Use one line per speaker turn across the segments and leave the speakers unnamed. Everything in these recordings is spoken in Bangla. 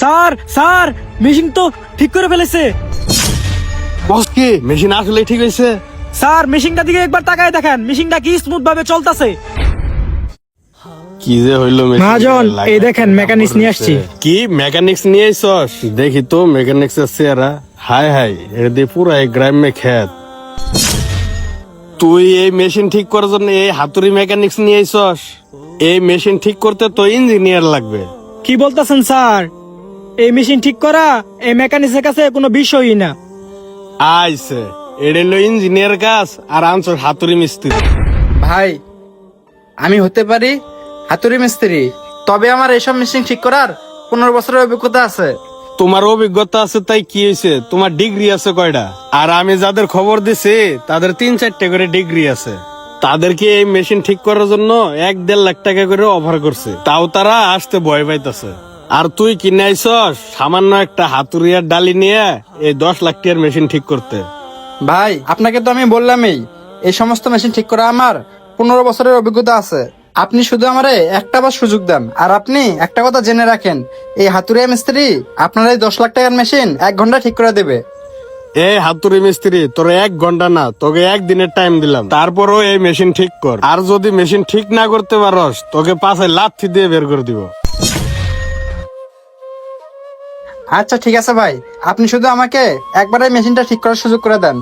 স্যার স্যার মেশিন তো ঠিক করে ফেলেছে।
বস কি মেশিন আসলে ঠিক হয়েছে?
স্যার মেশিনটা দিকে একবার তাকায় দেখেন মেশিনটা কি স্মুথ ভাবে চলতেছে?
কি যে হইল
মহাজন, এই দেখেন, mechanics নিয়ে আসছি।
কি মেকানিক্স নিয়ে আইসস দেখি তো মেকানিক্স এর চেহারা। হাই হাই এটা দিয়ে পুরো এই গ্রামে খেত তুই এই মেশিন ঠিক করার জন্য এই হাতুড়ি মেকানিক্স নিয়ে আইসস এই মেশিন ঠিক করতে তো ইঞ্জিনিয়ার লাগবে।
কি বলতেছেন স্যার? এই মেশিন ঠিক করা এই মেকানিক্সের কাছে কোনো বিষয়ই না।
আইসে এটা হলো ইঞ্জিনিয়ার কাজ আর আনছর হাতুড়ি মিস্ত্রি।
ভাই আমি হতে পারি হাতুড়ি মিস্ত্রি তবে আমার এইসব মেশিন ঠিক করার পনেরো বছরের অভিজ্ঞতা আছে।
তোমার অভিজ্ঞতা আছে তাই কি হয়েছে তোমার ডিগ্রি আছে কয়টা আর আমি যাদের খবর দিছি তাদের তিন চারটে করে ডিগ্রি আছে। তাদেরকে এই মেশিন ঠিক করার জন্য এক দেড় লাখ টাকা করে অফার করছে? তাও তারা আসতে ভয় পাইতেছে। আর তুই কিনে আইসস সামান্য একটা হাতুড়িয়ার ডালি নিয়ে এই দশ লাখ টিয়ার মেশিন ঠিক করতে।
ভাই আপনাকে তো আমি বললামই এই সমস্ত মেশিন ঠিক করা আমার পনেরো বছরের অভিজ্ঞতা আছে। আপনি শুধু আমারে একটা বার সুযোগ দেন আর আপনি একটা কথা জেনে রাখেন এই হাতুড়িয়া মিস্ত্রি আপনার এই দশ লাখ টাকার মেশিন এক ঘণ্টা ঠিক করে দেবে।
এই হাতুড়ি মিস্ত্রি তোর এক ঘণ্টা না তোকে একদিনের টাইম দিলাম। তারপরও এই মেশিন ঠিক কর। আর যদি মেশিন ঠিক না করতে পারস তোকে পাশে লাথি দিয়ে বের করে দিব।
আচ্ছা ঠিক আছে ভাই। আপনি শুধু আমাকে একবার এই মেশিনটা ঠিক করার সুযোগ করে দেন।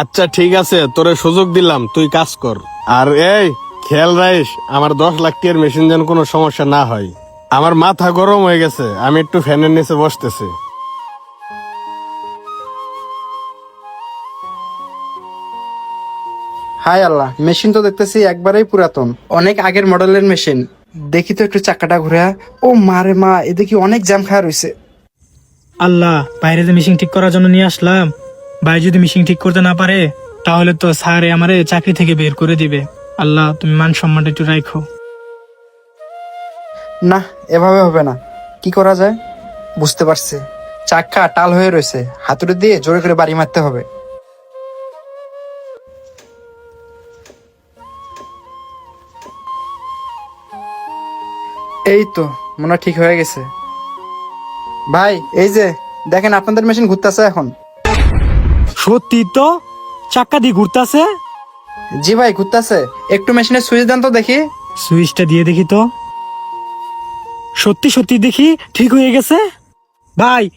আচ্ছা ঠিক আছে তোরে সুযোগ দিলাম তুই কাজ কর। আর এই খেয়াল রাইস আমার দশ লাখ টিয়ার মেশিন যেন কোনো সমস্যা না হয়। আমার মাথা গরম হয়ে গেছে আমি একটু ফ্যানের নিচে বসতেছি।
হাই আল্লাহ মেশিন তো দেখতেছি একবারেই পুরাতন। অনেক আগের মডেলের মেশিন। দেখি তো একটু চাকাটা ঘুরে। ও মারে মা এদিকে অনেক জ্যাম খাওয়া রয়েছে
আল্লাহ, বাইরে যে মেশিন ঠিক করার জন্য নিয়ে আসলাম, ভাই যদি মেশিন ঠিক করতে না পারে, তাহলে তো স্যার আমারে চাকরি থেকে বের করে দিবে। আল্লাহ, তুমি মান সম্মানটা একটু রাখো
না, এভাবে হবে না। কি করা যায়? বুঝতে পারছি। চাক্কা টাল হয়ে রয়েছে। হাতুড়ি দিয়ে জোরে করে বাড়ি মারতে হবে। এই তো, মনে ঠিক হয়ে গেছে। ভাই এই যে দেখেন আপনাদের মেশিন ঘুরতেছে এখন।
সত্যি তো? চাক্কা দিয়ে ঘুরতেছে?
জি ভাই ঘুরতেছে। একটু মেশিনের সুইচ দেন তো দেখি।
সুইচটা দিয়ে দেখি তো। সত্যি সত্যি দেখি ঠিক হয়ে গেছে? ভাই